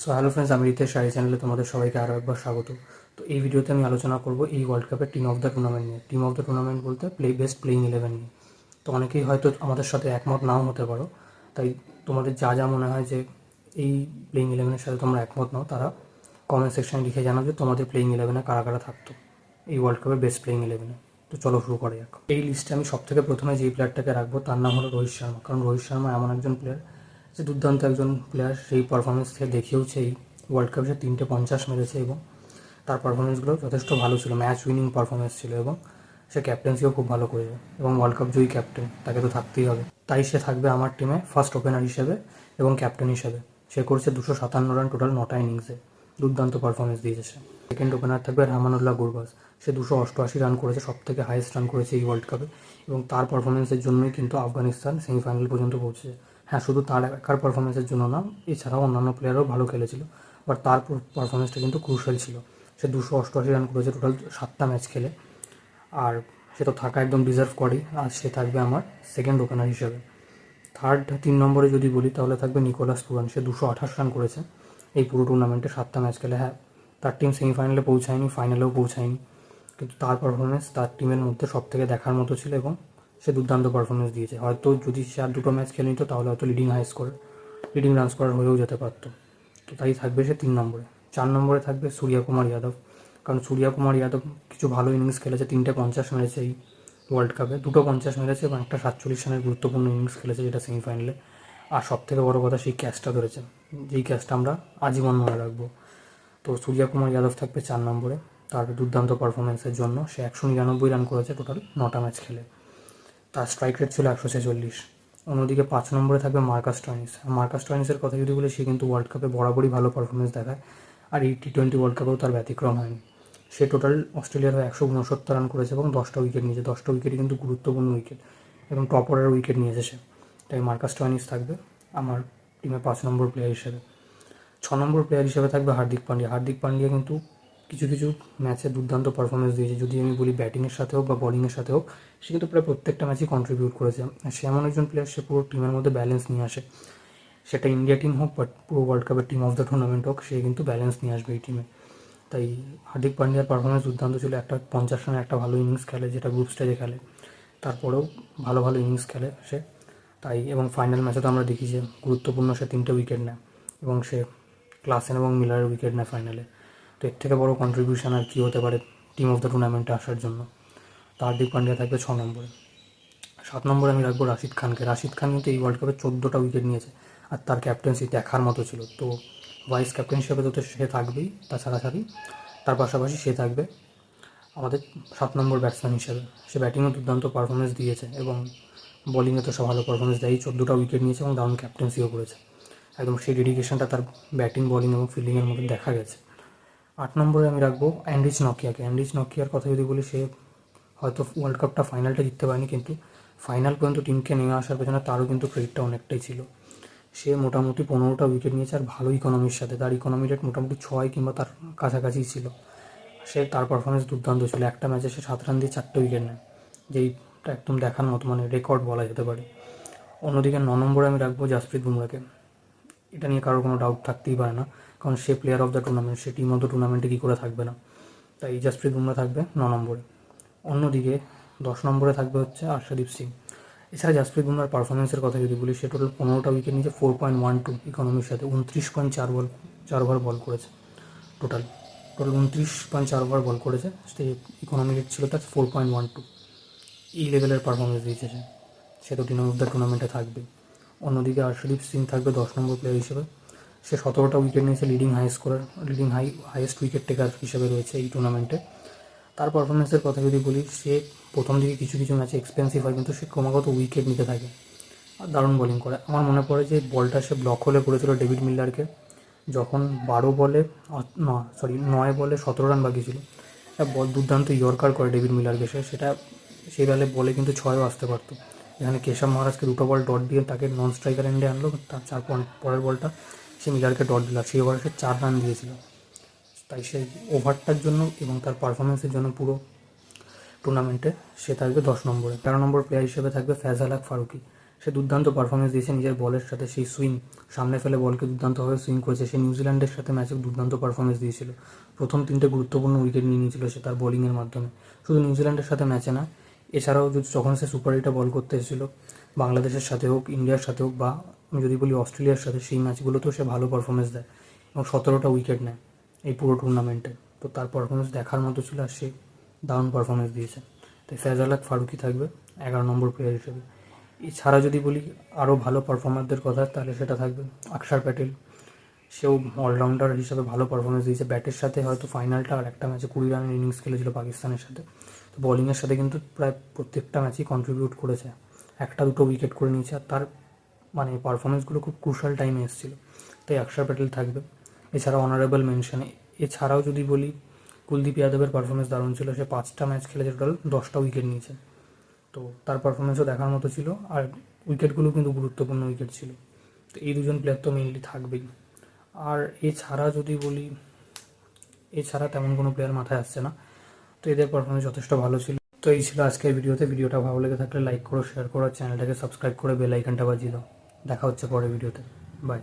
So hello friends আমি রিতেশ শাড়ি চ্যানেলে তোমাদের সবাইকে আরও একবার স্বাগত। তো এই ভিডিওতে আমি আলোচনা করব এই ওয়ার্ল্ড কাপের টিম অফ দ্য টুর্নামেন্ট নিয়ে। টিম অফ দ্য টুর্নামেন্ট বলতে প্লে বেস্ট প্লেইং ইলেভেন নিয়ে। তো অনেকেই হয়তো আমাদের সাথে একমত নাও হতে পারো। তাই তোমাদের যা যা মনে হয় যে এই প্লেইং ইলেভেনের সাথে তোমরা একমত নাও, তারা কমেন্ট সেকশানে লিখে জানাও যে তোমাদের প্লেইং ইলেভেনে কারা কারা থাকতো এই ওয়ার্ল্ড কাপের বেস্ট প্লেইং ইলেভেনে তো চলো শুরু করা যাক। এই লিস্টে আমি সব থেকে প্রথমে যেই প্লেয়ারটাকে রাখব, তার নাম হলো রোহিত শর্মা। কারণ রোহিত শর্মা এমন একজন প্লেয়ার যে দুর্দান্ত একজন প্লেয়ার সেই পারফরমেন্স থেকে দেখিয়েওছে এই ওয়ার্ল্ড কাপে সে তিনটে পঞ্চাশ মেরেছে এবং তার পারফরমেন্সগুলো যথেষ্ট ভালো ছিল ম্যাচ উইনিং পারফরমেন্স ছিল এবং সে ক্যাপ্টেন্সিও খুব ভালো করেছে এবং ওয়ার্ল্ড কাপ জয়ী ক্যাপ্টেন তাকে তো থাকতেই হবে। তাই সে থাকবে আমার টিমে ফার্স্ট ওপেনার হিসেবে এবং ক্যাপ্টেন হিসেবে। সে করেছে দুশো সাতান্ন রান টোটাল নটা ইনিংসে দুর্দান্ত পারফরমেন্স দিয়েছে সে। সেকেন্ড ওপেনার থাকবে রহমানুল্লাহ গুরবাজ। সে দুশো অষ্টআশি রান করেছে সব থেকে হাইয়েস্ট রান করেছে এই ওয়ার্ল্ড কাপে এবং তার পারফরমেন্সের জন্যই কিন্তু আফগানিস্তান সেমিফাইনাল পর্যন্ত পৌঁছেছে। হ্যাঁ শুধু তার একার পারফরমেন্সের জন্য না, এছাড়াও অন্যান্য প্লেয়ারও ভালো খেলেছিল। বাট তার পারফরমেন্সটা কিন্তু ক্রুশাল ছিল। সে দুশো অষ্টআশি রান করেছে টোটাল সাতটা ম্যাচ খেলে। আর সে তো থাকা একদম ডিজার্ভ করে আর সে থাকবে আমার সেকেন্ড ওপেনার হিসেবে। থার্ড তিন নম্বরে যদি বলি, তাহলে থাকবে নিকোলাস পুরান সে দুশো আঠাশ রান করেছে। এই পুরো টুর্নামেন্টে সাতটা ম্যাচ খেলে। হ্যাঁ তার টিম সেমিফাইনালে পৌঁছায়নি ফাইনালেও পৌঁছায়নি। কিন্তু তার পারফরমেন্স তার টিমের মধ্যে সব থেকে দেখার মতো ছিল এবং সে দুর্দান্ত পারফরমেন্স দিয়েছে। হয়তো যদি সে আর দুটো ম্যাচ খেলে নিত, তাহলে হয়তো leading high score leading run scorer হয়েও যেতে পারতো। তো তাই থাকবে সে তিন নম্বরে। চার নম্বরে থাকবে সূর্যা কুমার যাদব। কারণ সূর্যা কুমার যাদব কিছু ভালো ইনিংস খেলেছে, তিনটে পঞ্চাশ মেরেছে এই ওয়ার্ল্ড কাপে দুটো পঞ্চাশ মেরেছে এবং একটা সাতচল্লিশ রানের গুরুত্বপূর্ণ ইনিংস খেলেছে যেটা সেমিফাইনালে আর সব থেকে বড় কথা সেই ক্যাচটা ধরেছে। যেই ক্যাচটা আমরা আজীবন মনে রাখব। তো সূর্যা কুমার যাদব থাকবে চার নম্বরে। তার দুর্দান্ত পারফরমেন্সের জন্য সে একশো নিরানব্বই রান করেছে টোটাল নটা ম্যাচ খেলে। তার স্ট্রাইক রেট ছিল একশো ছেচল্লিশ। অন্যদিকে পাঁচ নম্বরে থাকবে মার্কাস টয়নিস মার্কাস টয়নিসের কথা যদি বলি, সে কিন্তু ওয়ার্ল্ড কাপে বরাবরই ভালো পারফরমেন্স দেখায়। আর এই টি টোয়েন্টি ওয়ার্ল্ড কাপেও তার ব্যতিক্রম হয়নি। সে টোটাল অস্ট্রেলিয়ার হয়ে একশো উনসত্তর রান করেছে এবং দশটা উইকেট নিয়েছে। দশটা উইকেটই কিন্তু গুরুত্বপূর্ণ উইকেট এবং টপ অর্ডার উইকেট নিয়েছে সে তাই মার্কাস টয়নিস থাকবে আমার টিমে পাঁচ নম্বর প্লেয়ার হিসেবে। ছ নম্বর প্লেয়ার হিসেবে থাকবে হার্দিক পান্ডিয়া। হার্দিক পান্ডিয়া কিন্তু কিছু কিছু ম্যাচে দুর্দান্ত পারফরমেন্স দিয়েছে। যদি আমি বলি ব্যাটিংয়ের সাথে হোক বা বলিংয়ের সাথে হোক সে কিন্তু প্রায় প্রত্যেকটা ম্যাচই কন্ট্রিবিউট করেছে। সে এমন একজন প্লেয়ার সে পুরো টিমের মধ্যে ব্যালেন্স নিয়ে আসে। সেটা ইন্ডিয়া টিম হোক বা পুরো ওয়ার্ল্ড কাপের টিম অফ দ্য টুর্নামেন্ট হোক, সে কিন্তু ব্যালেন্স নিয়ে আসবে এই টিমে তাই হার্দিক পান্ডিয়ার পারফরমেন্স দুর্দান্ত ছিল। একটা পঞ্চাশ রানের একটা ভালো ইনিংস খেলে, যেটা গ্রুপ স্টেজে খেলে। তারপরেও ভালো ভালো ইনিংস খেলে সে। তাই এবং ফাইনাল ম্যাচে তো আমরা দেখি যে গুরুত্বপূর্ণ সে তিনটে উইকেট নেয়। এবং সে ক্লাসেন এবং মিলারের উইকেট নেয় ফাইনালে তো এর থেকে বড় কন্ট্রিবিউশন আর কী হতে পারে টিম অফ দ্য টুর্নামেন্টে আসার জন্য। তো হার্দিক পান্ডিয়া থাকবে ছ নম্বরে। সাত নম্বরে আমি রাখব রাশিদ খানকে। রাশিদ খান কিন্তু এই ওয়ার্ল্ড কাপে চোদ্দোটা উইকেট নিয়েছে আর তার ক্যাপ্টেন্সি দেখার মতো ছিল। তো ভাইস ক্যাপ্টেন হিসেবে তো সে থাকবেই, তাছাড়া ছাড়ি তার পাশাপাশি সে থাকবে আমাদের সাত নম্বর ব্যাটসম্যান হিসেবে। সে ব্যাটিংও দুর্দান্ত পারফরমেন্স দিয়েছে এবং বোলিংয়ে তো সে ভালো পারফরমেন্স দেয় চোদ্দোটা উইকেট নিয়েছে এবং দারুণ ক্যাপ্টেন্সিও করেছে। একদম সেই ডেডিকেশনটা তার ব্যাটিং বলিং এবং ফিল্ডিংয়ের মধ্যে দেখা গেছে। আট নম্বরে আমি রাখব অ্যান্ড্রিচ নকিয়াকে অ্যান্ড্রিচ নকিয়ার কথা যদি বলি, সে হয়তো ওয়ার্ল্ড কাপটা ফাইনালটা জিততে পারেনি, কিন্তু ফাইনাল পর্যন্ত টিমকে নেমে আসার পেছনে তারও কিন্তু ক্রেডিটটা অনেকটাই ছিল। সে মোটামুটি পনেরোটা উইকেট নিয়েছে আর ভালো ইকোনমির সাথে। তার ইকোনমি রেট মোটামুটি ছয় কিংবা তার কাছাকাছি ছিল। সে তার পারফরমেন্স দুর্দান্ত ছিল। একটা ম্যাচে সে সাত রান দিয়ে চারটে উইকেট নেয়। যেইটা একদম দেখার মতো মানে রেকর্ড বলা যেতে পারে। অন্যদিকে ন নম্বরে আমি রাখব জাসপ্রীত বুমরাকে এটা নিয়ে কারোর কোনো ডাউট থাকতেই পারে না। কারণ সে প্লেয়ার অফ দ্য টুর্নামেন্ট সে টিম অফ দ্য টুর্নামেন্টে কী করে থাকবে না? তাই জাসপ্রীত বুমরা থাকবে ন নম্বরে। অন্যদিকে দশ নম্বরে থাকবে হচ্ছে আর্শদীপ সিং এছাড়া জাসপ্রীত বুমরার পারফরমেন্সের কথা যদি বলি, সে টোটাল পনেরোটা উইকেট নিয়েছে ফোর পয়েন্ট ওয়ান টু ইকোনমির সাথে। উনত্রিশ পয়েন্ট চার বল চার ওভার বল করেছে টোটাল টোটাল উনত্রিশ পয়েন্ট চার ওভার বল করেছে। সে ইকোনমি রেট ছিল তার ফোর পয়েন্ট ওয়ান টু এই লেভেলের পারফরমেন্স দিয়েছে সে। তো টিম অফ দ্য টুর্নামেন্টে থাকবে অন্যদিকে আর্শদীপ সিং থাকবে দশ নম্বর প্লেয়ার হিসেবে। সে সতেরোটা উইকেট নিয়েছে leading high scorer leading high highest wicket taker হিসেবে রয়েছে এই টুর্নামেন্টে তার পারফরমেন্সের কথা যদি বলি, সে প্রথম দিকে কিছু কিছু ম্যাচে এক্সপেন্সিভ হয়, কিন্তু সে ক্রমাগত উইকেট নিতে থাকে। আর দারুণ বোলিং করে। আমার মনে পড়ে যে বলটা সে ব্লক হলে করেছিল ডেভিড মিল্লারকে যখন বারো বলে ন সরি নয় বলে সতেরো রান বাকি ছিল। বল দুর্দান্ত ইয়র্কার করে ডেভিড মিলারকে সে। সেটা সেই বেলে বলে কিন্তু ছয়ও আসতে পারতো। এখানে কেশব মহারাজকে দুটো বল ডট দিয়ে তাকে নন স্ট্রাইকার এন্ডে আনলো, তার চার পরের বলটা সে মিলারকে ডট দিল সেই ওভারে সে চার রান দিয়েছিল। তাই সেই ওভারটার জন্য এবং তার পারফরমেন্সের জন্য পুরো টুর্নামেন্টে সে থাকবে দশ নম্বরে। তেরো নম্বর প্লেয়ার হিসেবে থাকবে ফ্যাজাল হক ফারুকি। সে দুর্দান্ত পারফরমেন্স দিয়েছে নিজের বলের সাথে সেই সুইং সামনে ফেলে বলকে দুর্দান্তভাবে সুইং করেছে। সে নিউজিল্যান্ডের সাথে ম্যাচে দুর্দান্ত পারফরমেন্স দিয়েছিল। প্রথম তিনটে গুরুত্বপূর্ণ উইকেট নিয়ে নিয়েছিল সে তার বোলিংয়ের মাধ্যমে। শুধু নিউজিল্যান্ডের সাথে ম্যাচে না, এছাড়াও যখন সে সুপার এইটে বল করতে এসেছিল বাংলাদেশের সাথে হোক, ইন্ডিয়ার সাথে হোক বা আমি যদি বলি অস্ট্রেলিয়ার সাথে, সেই ম্যাচগুলোতেও সে ভালো পারফরমেন্স দেয় এবং সতেরোটা উইকেট নেয় এই পুরো টুর্নামেন্টে তো তার পারফরমেন্স দেখার মতো ছিল আর সে দারুণ পারফরমেন্স দিয়েছে। তাই ফেজালাক ফারুকি থাকবে এগারো নম্বর প্লেয়ার হিসেবে। এছাড়া যদি বলি আরও ভালো পারফর্মারদের কথা, তাহলে সেটা থাকবে অক্ষর প্যাটেল। সেও অলরাউন্ডার হিসেবে ভালো পারফরমেন্স দিয়েছে। ব্যাটের সাথে হয়তো ফাইনালটা আর একটা ম্যাচে কুড়ি রানের ইনিংস খেলেছিল পাকিস্তানের সাথে। তো বোলিংয়ের সাথে কিন্তু প্রায় প্রত্যেকটা ম্যাচেই কন্ট্রিবিউট করেছে। একটা দুটো উইকেট করে নিয়েছে আর তার মানে পারফরমেন্সগুলো খুব ক্রুশাল টাইমে এসেছিল। তাই অক্ষর প্যাটেল থাকবে। এছাড়া অনারেবল মেনশন এছাড়াও যদি বলি, কুলদীপ যাদবের পারফরমেন্স দারুণ ছিল। সে পাঁচটা ম্যাচ খেলেছে টোটাল দশটা উইকেট নিয়েছে। তো তার পারফরমেন্সও দেখার মতো ছিল আর উইকেটগুলো কিন্তু গুরুত্বপূর্ণ উইকেট ছিল। তো এই দুজন প্লেয়ার তো মেইনলি থাকবেই। আর এছাড়া যদি বলি, এছাড়া তেমন কোনো প্লেয়ার মাথায় আসছে না। তো এদের পারফরমেন্স যথেষ্ট ভালো ছিল। তো এই ছিল আজকের ভিডিওতে। ভিডিওটা ভালো লেগে থাকলে লাইক করো শেয়ার করো চ্যানেলটাকে সাবস্ক্রাইব করে বেল আইকনটা বাজিয়ে দাও। দেখা হচ্ছে পরের ভিডিওতে। বাই